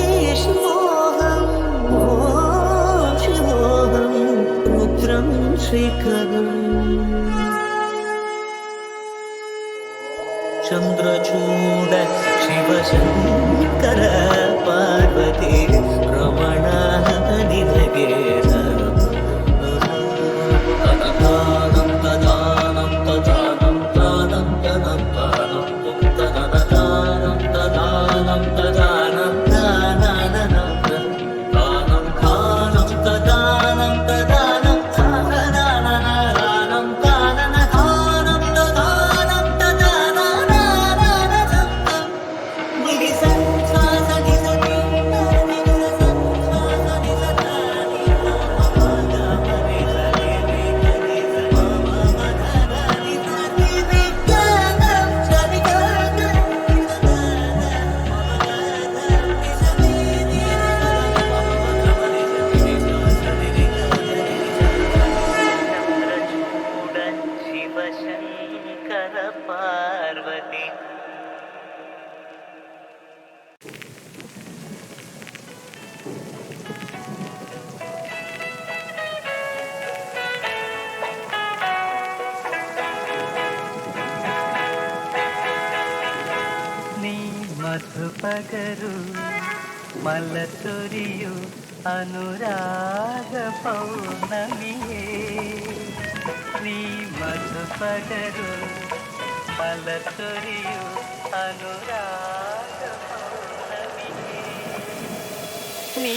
ശ്രീശോഹം ശോഹം രുദ്രം ശ്രീകരം ചന്ദ്രചൂട ശിവശങ്കര പാർവതി పగరు మల తొరియు అనురాగ పౌర్ణమియే నీ మధు పగరు మల తొరియు అనురాగ పౌర్ణమియే నీ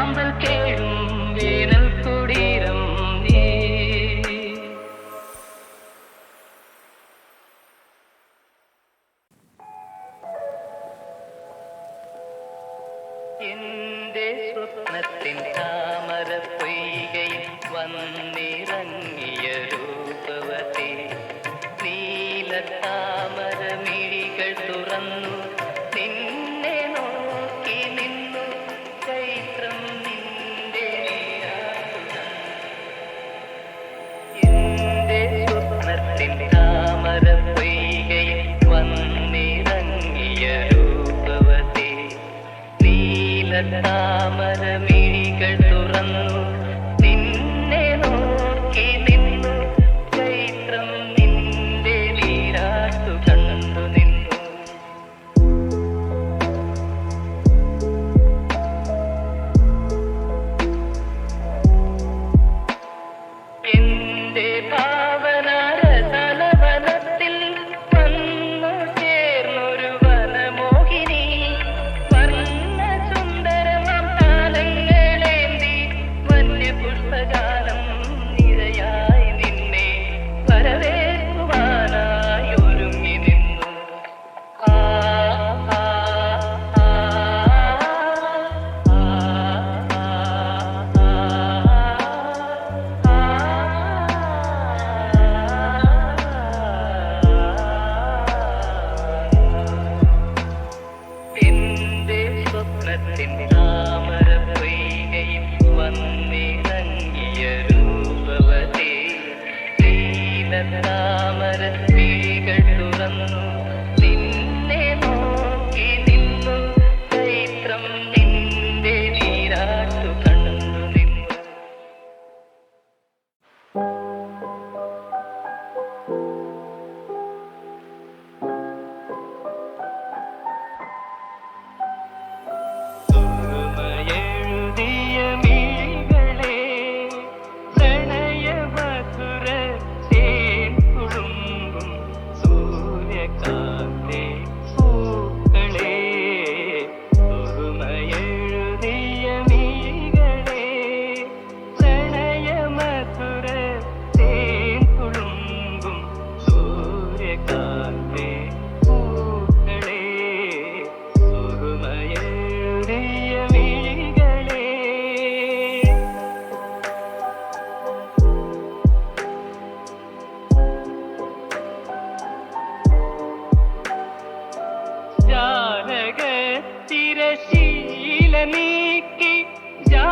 I'm the king. താമരമിഴികൾ തുറന്നു. നീക്കി ജാ